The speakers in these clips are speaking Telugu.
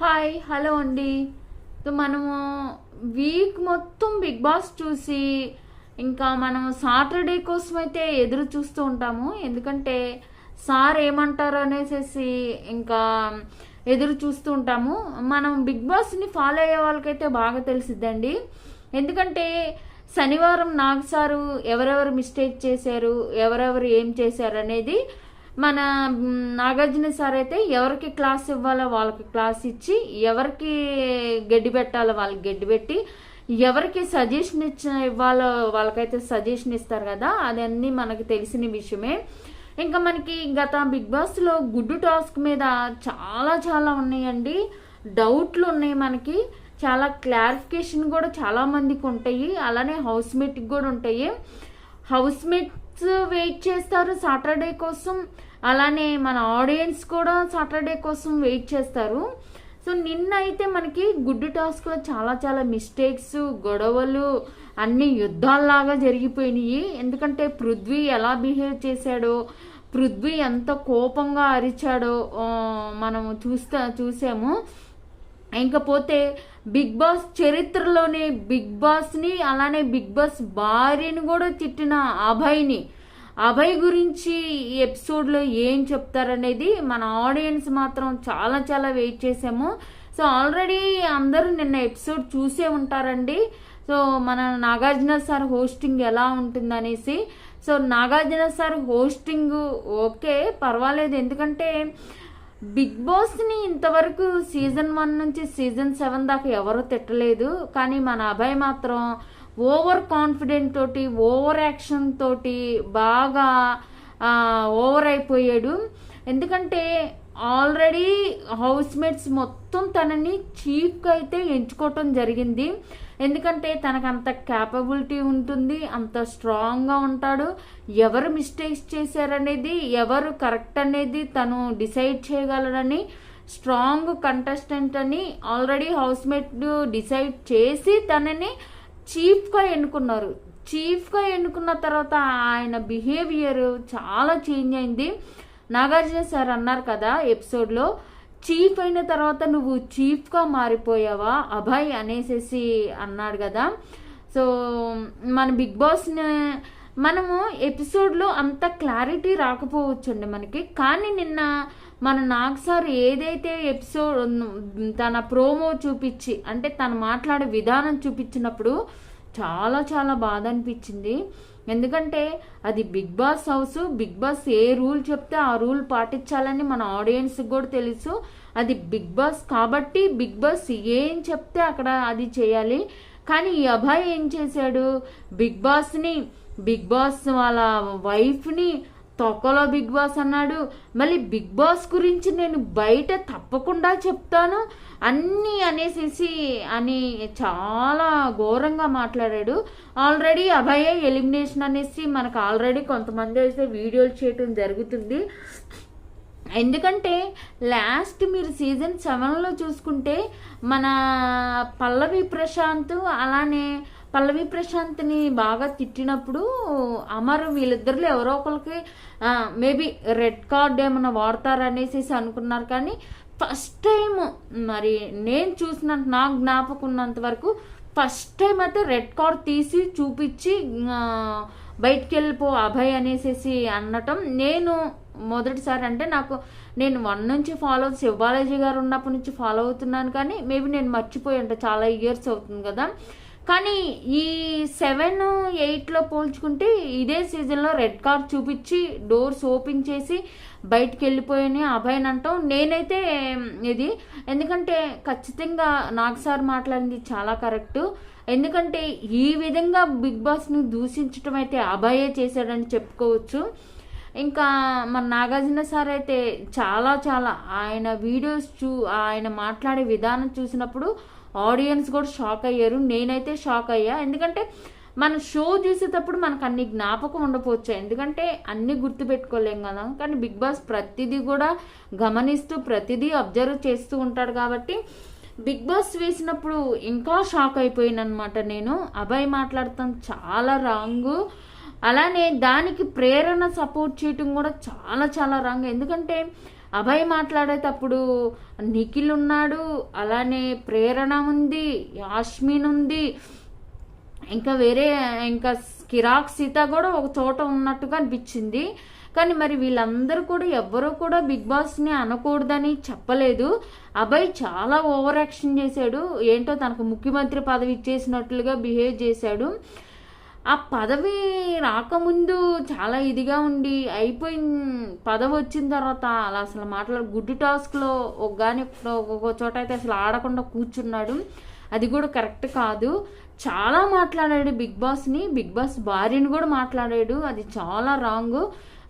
హాయ్ హలో అండి. మనము వీక్ మొత్తం బిగ్ బాస్ చూసి ఇంకా మనం సాటర్డే కోసం అయితే ఎదురు చూస్తూ ఉంటాము. ఎందుకంటే సార్ ఏమంటారు అనేసి ఇంకా ఎదురు చూస్తూ ఉంటాము. మనం బిగ్ బాస్ని ఫాలో అయ్యే వాళ్ళకైతే బాగా తెలిసిద్దండి. ఎందుకంటే శనివారం నాకు సారు ఎవరెవరు మిస్టేక్ చేశారు ఎవరెవరు ఏం చేశారు అనేది మన నాగార్జున సార్ అయితే ఎవరికి క్లాస్ ఇవ్వాలో వాళ్ళకి క్లాస్ ఇచ్చి ఎవరికి గడ్డి పెట్టాలో వాళ్ళకి గడ్డి పెట్టి ఎవరికి సజెషన్ ఇచ్చిన ఇవ్వాలో వాళ్ళకైతే సజెషన్ ఇస్తారు కదా అదన్నీ మనకి తెలిసిన విషయమే. ఇంకా మనకి గత బిగ్ బాస్లో గుడ్డు టాస్క్ మీద చాలా చాలా ఉన్నాయండి. డౌట్లు ఉన్నాయి మనకి. చాలా క్లారిఫికేషన్ కూడా చాలా మందికి ఉంటాయి. అలానే హౌస్ మేట్కి కూడా ఉంటాయి. హౌస్ మేట్స్ వెయిట్ చేస్తారు సాటర్డే కోసం. అలానే మన ఆడియన్స్ కూడా సాటర్డే కోసం వెయిట్ చేస్తారు. సో నిన్న అయితే మనకి గుడ్డు టాస్క్లో చాలా చాలా మిస్టేక్స్ గొడవలు అన్ని యుద్ధాల్లాగా జరిగిపోయినాయి. ఎందుకంటే పృథ్వీ ఎలా బిహేవ్ చేశాడో పృథ్వీ ఎంత కోపంగా అరిచాడో మనము చూస్తా చూసాము. ఇంకపోతే బిగ్ బాస్ చరిత్రలోనే బిగ్ బాస్ని అలానే బిగ్ బాస్ భార్యని కూడా తిట్టిన అభయ్ని అభయ్ గురించి ఈ ఎపిసోడ్లో ఏం చెప్తారనేది మన ఆడియన్స్ మాత్రం చాలా చాలా వెయిట్ చేసాము. సో ఆల్రెడీ అందరూ నిన్న ఎపిసోడ్ చూసే ఉంటారండి. సో మన నాగార్జున సార్ హోస్టింగ్ ఎలా ఉంటుందనేసి. So Nagarjuna sir hosting okay పర్వాలేదు. ఎందుకంటే బిగ్ బాస్ని ఇంతవరకు సీజన్ వన్ నుంచి సీజన్ సెవెన్ దాకా ఎవరు తిట్టలేదు. కానీ మన అభయ్ మాత్రం ఓవర్ కాన్ఫిడెంట్ తోటి ఓవర్ యాక్షన్ తోటి బాగా ఓవర్ అయిపోయాడు. ఎందుకంటే ఆల్రెడీ హౌస్ మేట్స్ మొత్తం తనని చీఫ్గా అయితే ఎంచుకోవటం జరిగింది. ఎందుకంటే తనకు అంత క్యాపబిలిటీ ఉంటుంది అంత స్ట్రాంగ్గా ఉంటాడు. ఎవరు మిస్టేక్స్ చేశారనేది ఎవరు కరెక్ట్ అనేది తను డిసైడ్ చేయగలడని స్ట్రాంగ్ కంటెస్టెంట్ అని ఆల్రెడీ హౌస్ మేట్ డిసైడ్ చేసి తనని చీఫ్గా ఎన్నుకున్నారు. చీఫ్గా ఎన్నుకున్న తర్వాత ఆయన బిహేవియర్ చాలా చేంజ్ అయింది. నాగార్జున సార్ అన్నారు కదా ఎపిసోడ్లో చీఫ్ అయిన తర్వాత నువ్వు చీఫ్గా మారిపోయావా? అభయ్ అనేసేసి అన్నాడు కదా. సో మన బిగ్ బాస్ని మనము ఎపిసోడ్లో అంత క్లారిటీ రాకపోవచ్చండి మనకి. కానీ నిన్న మన నాగ్ సార్ ఏదైతే ఎపిసోడ్ తన ప్రోమో చూపించి అంటే తను మాట్లాడే విధానం చూపించినప్పుడు చాలా చాలా బాధ అనిపించింది ఎందుకంటే అది Bigg Boss house Bigg Boss ఏ రూల్ చెప్తే ఆ రూల్ పాటించాలని మన ఆడియన్స్కి కూడా తెలుసు. అది బిగ్ బాస్ కాబట్టి బిగ్ బాస్ ఏం చెప్తే అక్కడ అది చేయాలి. కానీ ఈ అభయ్ ఏం చేశాడు? బిగ్ బాస్ని బిగ్ బాస్ వాళ్ళ వైఫ్ని తొక్కలో బిగ్ బాస్ అన్నాడు. మళ్ళీ బిగ్ బాస్ గురించి నేను బయట తప్పకుండా చెప్తాను. అన్నీ అనేసేసి అని చాలా ఘోరంగా మాట్లాడాడు. ఆల్రెడీ అభయ ఎలిమినేషన్ అనేసి మనకు ఆల్రెడీ కొంతమంది అయితే వీడియోలు చేయటం జరుగుతుంది. ఎందుకంటే లాస్ట్ మీరు సీజన్ సెవెన్లో చూసుకుంటే మన పల్లవి ప్రశాంత్ అలానే పల్లవి ప్రశాంత్ని బాగా తిట్టినప్పుడు అమర్ వీళ్ళిద్దరిలో ఎవరో ఒకరికి మేబీ రెడ్ కార్డ్ ఏమైనా వాడతారనేసి అనుకున్నారు. కానీ ఫస్ట్ టైం మరి నేను చూసిన నా జ్ఞాపకం ఉన్నంత వరకు ఫస్ట్ టైం అయితే రెడ్ కార్డ్ తీసి చూపించి బయటికి వెళ్ళిపో అభయ్ అనేసేసి అనటం నేను మొదటిసారి. అంటే నాకు నేను వన్ నుంచి ఫాలో శివాలజీ గారు ఉన్నప్పటి నుంచి ఫాలో అవుతున్నాను. కానీ మేబీ నేను మర్చిపోయి ఉంటా చాలా ఇయర్స్ అవుతుంది కదా. కానీ ఈ సెవెన్ ఎయిట్లో పోల్చుకుంటే ఇదే సీజన్లో రెడ్ కార్డ్ చూపించి డోర్స్ ఓపెన్ చేసి బయటికి వెళ్ళిపోయాని అభయన్ అంటాం. నేనైతే ఇది ఎందుకంటే ఖచ్చితంగా నాగ్ సార్ మాట్లాడింది చాలా కరెక్ట్. ఎందుకంటే ఈ విధంగా బిగ్ బాస్ని దూషించడం అయితే అభయే చేశాడని చెప్పుకోవచ్చు. ఇంకా మన నాగార్జున సార్ అయితే చాలా చాలా ఆయన వీడియోస్ చూ ఆయన మాట్లాడే విధానం చూసినప్పుడు ఆడియన్స్ కూడా షాక్ అయ్యారు. నేనైతే షాక్ అయ్యా. ఎందుకంటే మన షో చూసేటప్పుడు మనకు అన్ని జ్ఞాపకం ఉండకపోవచ్చు. ఎందుకంటే అన్ని గుర్తుపెట్టుకోలేం కదా. కానీ బిగ్ బాస్ ప్రతిదీ కూడా గమనిస్తూ ప్రతిదీ అబ్జర్వ్ చేస్తూ ఉంటాడు కాబట్టి బిగ్ బాస్ వేసినప్పుడు ఇంకా షాక్ అయిపోయానమాట నేను. అభయ్ మాట్లాడతాం చాలా రాంగు అలానే దానికి ప్రేరణ సపోర్ట్ చేయటం కూడా చాలా చాలా రాంగ్ ఎందుకంటే అభయ్ మాట్లాడేటప్పుడు నిఖిల్ ఉన్నాడు అలానే ప్రేరణ ఉంది యాస్మిన్ ఉంది. ఇంకా వేరే ఇంకా కిరాక్ సీత కూడా ఒక చోట ఉన్నట్టుగా అనిపించింది. కానీ మరి వీళ్ళందరూ కూడా ఎవ్వరూ కూడా బిగ్ బాస్ని అనకూడదని చెప్పలేదు. అభయ్ చాలా ఓవర్ యాక్షన్ చేశాడు. ఏంటో తనకు ముఖ్యమంత్రి పదవి ఇచ్చేసినట్లుగా బిహేవ్ చేశాడు. ఆ పదవి రాకముందు చాలా ఇదిగా ఉండి అయిపోయిన పదవి వచ్చిన తర్వాత అలా అసలు మాట్లాడు గుడ్ టాస్క్లో ఒక కానీ ఒక చోట అయితే అసలు ఆడకుండా కూర్చున్నాడు. అది కూడా కరెక్ట్ కాదు. చాలా మాట్లాడాడు బిగ్ బాస్ని. బిగ్ బాస్ భార్యని కూడా మాట్లాడాడు. అది చాలా రాంగ్.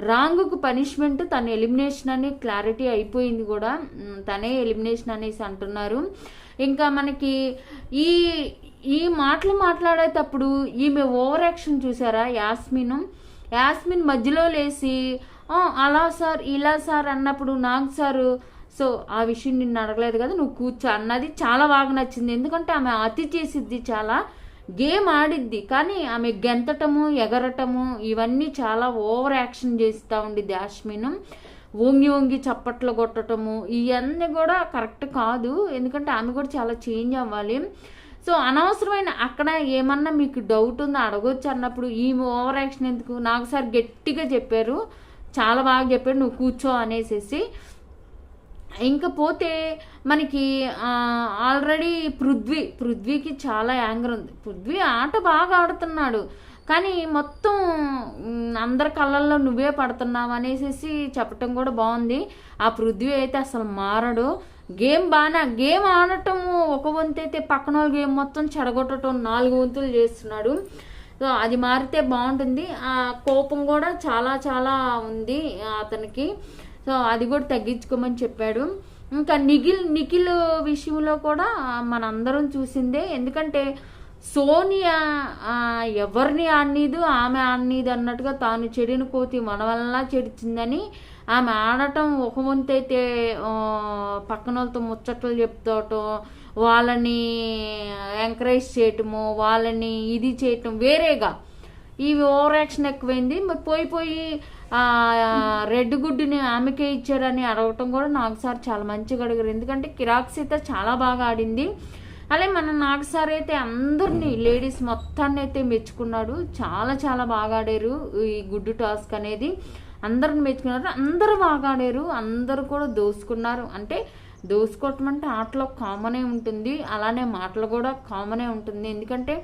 రాంగ్కు పనిష్మెంట్ తన ఎలిమినేషన్ అని క్లారిటీ అయిపోయింది కూడా. తనే ఎలిమినేషన్ అనేసి అంటున్నారు. ఇంకా మనకి ఈ ఈ మాటలు మాట్లాడేటప్పుడు ఈమె ఓవర్ యాక్షన్ చూసారా యాస్మిను? యాస్మిన్ మధ్యలో లేసి అలా సార్ ఇలా సార్ అన్నప్పుడు నాకు సారు. సో ఆ విషయం నిన్ను అడగలేదు కదా నువ్వు కూర్చో అన్నది చాలా బాగా నచ్చింది. ఎందుకంటే ఆమె అతి చేసిద్ది చాలా గేమ్ ఆడిద్ది. కానీ ఆమె గెంతటము ఎగరటము ఇవన్నీ చాలా ఓవర్ యాక్షన్ చేస్తూ ఉండిద్ది యాస్మిన్. వంగి వంగి చప్పట్లు కొట్టటము ఇవన్నీ కూడా కరెక్ట్ కాదు. ఎందుకంటే ఆమె కూడా చాలా చేంజ్ అవ్వాలి. సో అనవసరమైన అక్కడ ఏమన్నా మీకు డౌట్ ఉందో అడగొచ్చు అన్నప్పుడు ఈమె ఓవర్ యాక్షన్ ఎందుకు? నాకు సార్ గట్టిగా చెప్పారు. చాలా బాగా చెప్పారు. నువ్వు కూర్చో అనేసేసి. ఇంకా పోతే మనకి ఆల్రెడీ పృథ్వీ పృథ్వీకి చాలా యాంగర్ ఉంది. పృథ్వీ ఆట బాగా ఆడుతున్నాడు. కానీ మొత్తం అందరి కళ్ళల్లో నువ్వే పడుతున్నావు అనేసి చెప్పటం కూడా బాగుంది. ఆ పృథ్వీ అయితే అసలు మారడు. గేమ్ బాగా గేమ్ ఆడటము ఒక వంతు అయితే పక్కన వాళ్ళ గేమ్ మొత్తం చెడగొట్టడం నాలుగు వంతులు చేస్తున్నాడు. సో అది మారితే బాగుంటుంది. ఆ కోపం కూడా చాలా చాలా ఉంది అతనికి. సో అది కూడా తగ్గించుకోమని చెప్పాడు. ఇంకా నిఖిల్ నిఖిల్ విషయంలో కూడా మనందరం చూసిందే. ఎందుకంటే సోనియా ఎవరిని ఆడనీదు ఆమె ఆడనీదు అన్నట్టుగా తాను చెడిన కోతి మన వల్ల చెడిచిందని ఆమె ఆడటం ఒక వంతు పక్కన వాళ్ళతో ముచ్చట్లు చెప్తాటం వాళ్ళని ఎంకరేజ్ చేయటము వాళ్ళని ఇది చేయటం వేరేగా. ఇవి ఓవర్ యాక్షన్ ఎక్కువైంది. మరి పోయి పోయి రెడ్ గుడ్డుని ఆమెకే ఇచ్చారని అడగటం కూడా నాకు సార్ చాలా మంచిగా అడిగారు. ఎందుకంటే కిరాక్ సీత చాలా బాగా ఆడింది. అలాగే మన నాగ్ అయితే అందరినీ లేడీస్ మొత్తాన్ని అయితే మెచ్చుకున్నాడు. చాలా చాలా బాగా ఆడారు ఈ గుడ్డు టాస్క్ అనేది. అందరిని మెచ్చుకున్నారు అందరూ బాగా ఆడారు అందరూ కూడా దోసుకున్నారు. అంటే దోసుకోవటం అంటే ఆటలో కామనే ఉంటుంది అలానే మాటలు కూడా కామనే ఉంటుంది. ఎందుకంటే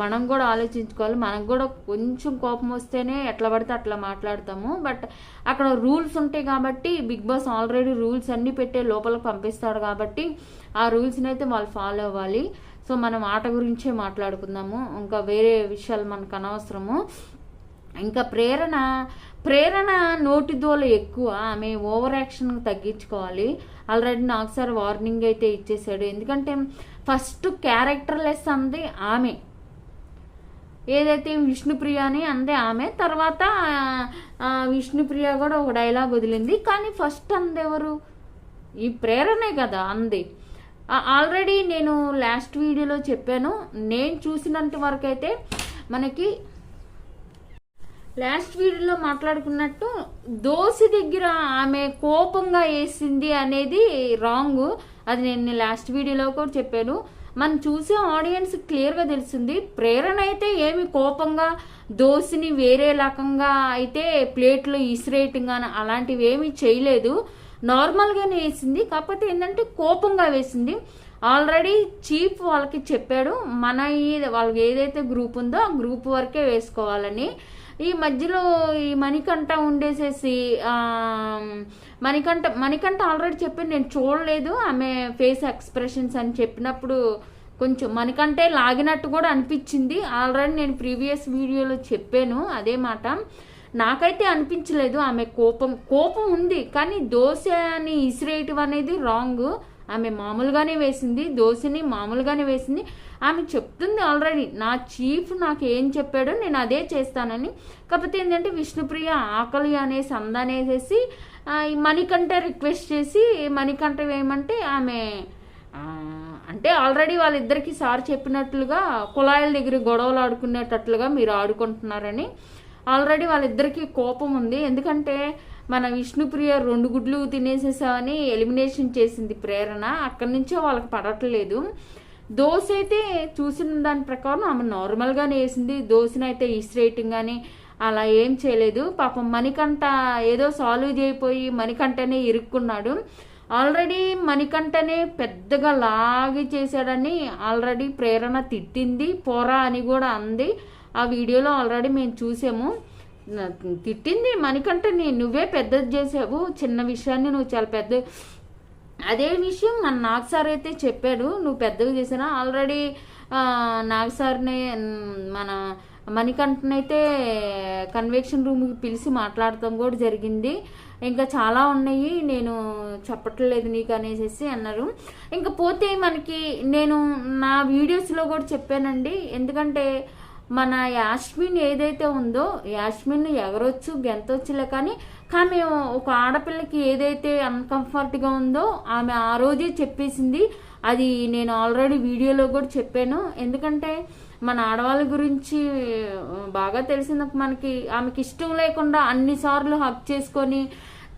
మనం కూడా ఆలోచించుకోవాలి మనకు కూడా కొంచెం కోపం వస్తేనే ఎట్లా పడితే అట్లా మాట్లాడతాము. బట్ అక్కడ రూల్స్ ఉంటాయి కాబట్టి బిగ్ బాస్ ఆల్రెడీ రూల్స్ అన్నీ పెట్టే లోపలికి పంపిస్తాడు కాబట్టి ఆ రూల్స్ని అయితే వాళ్ళు ఫాలో అవ్వాలి. సో మనం ఆట గురించే మాట్లాడుకుందాము. ఇంకా వేరే విషయాలు మనకు అనవసరము. ఇంకా ప్రేరణ ప్రేరణ నోటి దోల ఎక్కువ. ఆమె ఓవర్ యాక్షన్ తగ్గించుకోవాలి. ఆల్రెడీ నాకు సార్ వార్నింగ్ అయితే ఇచ్చేసాడు. ఎందుకంటే ఫస్ట్ క్యారెక్టర్ లెస్ అంది ఆమె. ఏదైతే విష్ణుప్రియ అని అందే ఆమె తర్వాత విష్ణుప్రియ కూడా ఒక డైలాగ్ వదిలింది. కానీ ఫస్ట్ అందెవరు ఈ ప్రేరణే కదా అంది. ఆల్రెడీ నేను లాస్ట్ వీడియోలో చెప్పాను. నేను చూసినంత వరకు అయితే మనకి లాస్ట్ వీడియోలో మాట్లాడుకున్నట్టు దోశ దగ్గర ఆమె కోపంగా వేసింది అనేది రాంగ్. అది నేను లాస్ట్ వీడియోలో కూడా చెప్పాను. మనం చూసే ఆడియన్స్ క్లియర్గా తెలిసింది ప్రేరణ అయితే ఏమి కోపంగా దోశని వేరే రకంగా అయితే ప్లేట్లో ఇసిరేయటం కానీ అలాంటివి ఏమీ చేయలేదు. నార్మల్గానే వేసింది. కాకపోతే ఏంటంటే కోపంగా వేసింది. ఆల్రెడీ చీఫ్ వాళ్ళకి చెప్పాడు. మన వాళ్ళకి ఏదైతే గ్రూప్ ఉందో ఆ గ్రూప్ వరకే వేసుకోవాలని. ఈ మధ్యలో ఈ మణికంఠ ఉండేసేసి మణికంఠ మణికంఠ ఆల్రెడీ చెప్పి నేను చూడలేదు ఆమె ఫేస్ ఎక్స్ప్రెషన్స్ అని చెప్పినప్పుడు కొంచెం మణికంఠే లాగినట్టు కూడా అనిపించింది. ఆల్రెడీ నేను ప్రీవియస్ వీడియోలో చెప్పాను అదే మాట. నాకైతే అనిపించలేదు ఆమె కోపం. కోపం ఉంది కానీ దోశ అని ఇసిరేయటం అనేది రాంగ్ ఆమె మామూలుగానే వేసింది దోశని మామూలుగానే వేసింది. ఆమె చెప్తుంది ఆల్రెడీ నా చీఫ్ నాకు ఏం చెప్పాడో నేను అదే చేస్తానని. కాకపోతే ఏంటంటే విష్ణుప్రియ ఆకలి అనేసి అందనేసేసి ఆ, మణికంఠ రిక్వెస్ట్ చేసి మణికంఠ ఏమంటే ఆమె అంటే ఆల్రెడీ వాళ్ళిద్దరికి సార్ చెప్పినట్లుగా కుళాయిల దగ్గర గొడవలు ఆడుకునేటట్లుగా మీరు ఆడుకుంటున్నారని. ఆల్రెడీ వాళ్ళిద్దరికీ కోపం ఉంది. ఎందుకంటే మన విష్ణుప్రియ రెండు గుడ్లు తినేసేసామని ఎలిమినేషన్ చేసింది ప్రేరణ. అక్కడి నుంచో వాళ్ళకి పడట్లేదు. దోశ అయితే చూసిన దాని ప్రకారం ఆమె నార్మల్గానే వేసింది. దోశనైతే అయితే కానీ అలా ఏం చేయలేదు. పాపం మణికంఠ ఏదో సాల్వ్ చేయిపోయి మణికంఠనే ఇరుక్కున్నాడు. ఆల్రెడీ మణికంఠనే పెద్దగా లాగి చేశాడని ఆల్రెడీ ప్రేరణ తిట్టింది. పోరా అని కూడా అంది. ఆ వీడియోలో ఆల్రెడీ మేము చూసాము. తిట్టింది మణికంఠని నువ్వే పెద్దది చేసావు చిన్న విషయాన్ని నువ్వు చాలా పెద్ద అదే విషయం మన నాగ్ సార్ అయితే చెప్పాడు నువ్వు పెద్దగా చేసినా ఆల్రెడీ నాగ్ సార్ని మన మణికంఠనైతే కన్వెక్షన్ రూమ్కి పిలిచి మాట్లాడటం కూడా జరిగింది. ఇంకా చాలా ఉన్నాయి నేను చెప్పట్లేదు నీకు అనేసి అన్నారు. ఇంకా పోతే మనకి నేను నా వీడియోస్లో కూడా చెప్పానండి ఎందుకంటే మన యాస్మిన్ ఏదైతే ఉందో యాస్మిన్ ఎగరొచ్చు గెంతొచ్చులే కానీ కానీ ఒక ఆడపిల్లకి ఏదైతే అన్కంఫర్ట్గా ఉందో ఆమె ఆ రోజే చెప్పేసింది. అది నేను ఆల్రెడీ వీడియోలో కూడా చెప్పాను. ఎందుకంటే మన ఆడవాళ్ళ గురించి బాగా తెలిసిన మనకి ఆమెకి ఇష్టం లేకుండా అన్నిసార్లు హక్ చేసుకొని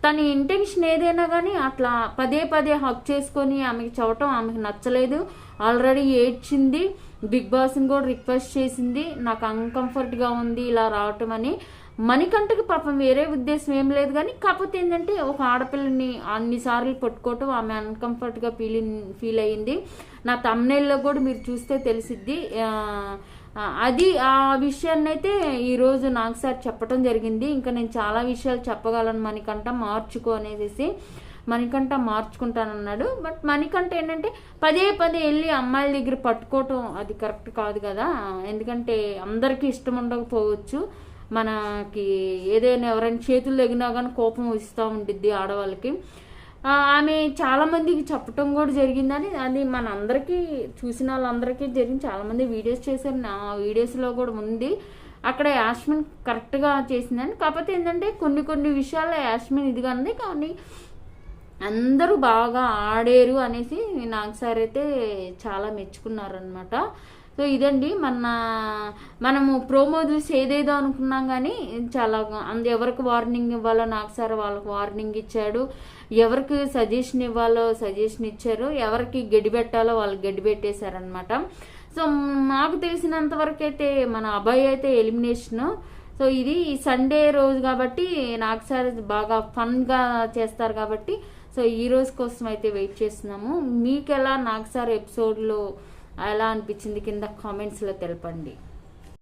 తన ఇంటెన్షన్ ఏదైనా కానీ అట్లా పదే పదే హక్ చేసుకొని ఆమెకి చవటం ఆమెకు నచ్చలేదు. ఆల్రెడీ ఏడ్చింది. బిగ్ బాస్ని కూడా రిక్వెస్ట్ చేసింది. నాకు అన్కంఫర్ట్గా ఉంది ఇలా రావటం అని. మణికంటకి పాపం వేరే ఉద్దేశం ఏం లేదు కానీ కాకపోతే ఏంటంటే ఒక ఆడపిల్లని అన్నిసార్లు పట్టుకోవటం ఆమె అన్కంఫర్ట్గా ఫీలింగ్ ఫీల్ అయ్యింది. నా తమ్నెల్లో కూడా మీరు చూస్తే తెలిసిద్ది. అది ఆ విషయాన్ని అయితే ఈరోజు నాకు సార్ చెప్పడం జరిగింది. ఇంకా నేను చాలా విషయాలు చెప్పగలను మనకంట మార్చుకో అనేసి మనకంట మార్చుకుంటానన్నాడు. బట్ మణికంఠ ఏంటంటే పదే పదే వెళ్ళి అమ్మాయిల దగ్గర పట్టుకోవటం అది కరెక్ట్ కాదు కదా. ఎందుకంటే అందరికీ ఇష్టం ఉండకపోవచ్చు. మనకి ఏదైనా ఎవరైనా చేతులు తగినా కానీ కోపం ఇస్తూ ఉండిద్ది ఆడవాళ్ళకి. ఆమె చాలామందికి చెప్పటం కూడా జరిగిందని అది మన అందరికీ చూసిన వాళ్ళందరికీ జరిగింది. చాలామంది వీడియోస్ చేశారు. నా వీడియోస్లో కూడా ఉంది. అక్కడ యాష్మిన్ కరెక్ట్గా చేసిందని. కాకపోతే ఏంటంటే కొన్ని కొన్ని విషయాల్లో యాష్మిన్ ఇదిగా ఉంది. కానీ అందరూ బాగా ఆడారు అనేసి నాకు సార్ అయితే చాలా మెచ్చుకున్నారనమాట సో ఇదండి మన మనము ప్రోమో చూసి ఏదేదో అనుకున్నాం కానీ చాలా అందు ఎవరికి వార్నింగ్ ఇవ్వాలో నాకు సార్ వాళ్ళకి వార్నింగ్ ఇచ్చాడు. ఎవరికి సజెషన్ ఇవ్వాలో సజెషన్ ఇచ్చారు. ఎవరికి గడ్డి పెట్టాలో వాళ్ళకి గడ్డి పెట్టేశారనమాట సో మాకు తెలిసినంత వరకు అయితే మన అబ్బాయి అయితే ఎలిమినేషన్. సో ఇది సండే రోజు కాబట్టి నాకు సార్ బాగా ఫన్గా చేస్తారు కాబట్టి సో ఈ రోజు కోసం అయితే వెయిట్ చేస్తున్నాము. మీకు ఎలా నాకు సార్ ఎపిసోడ్లో ఎలా అనిపించింది. కింద కామెంట్స్లో తెలపండి.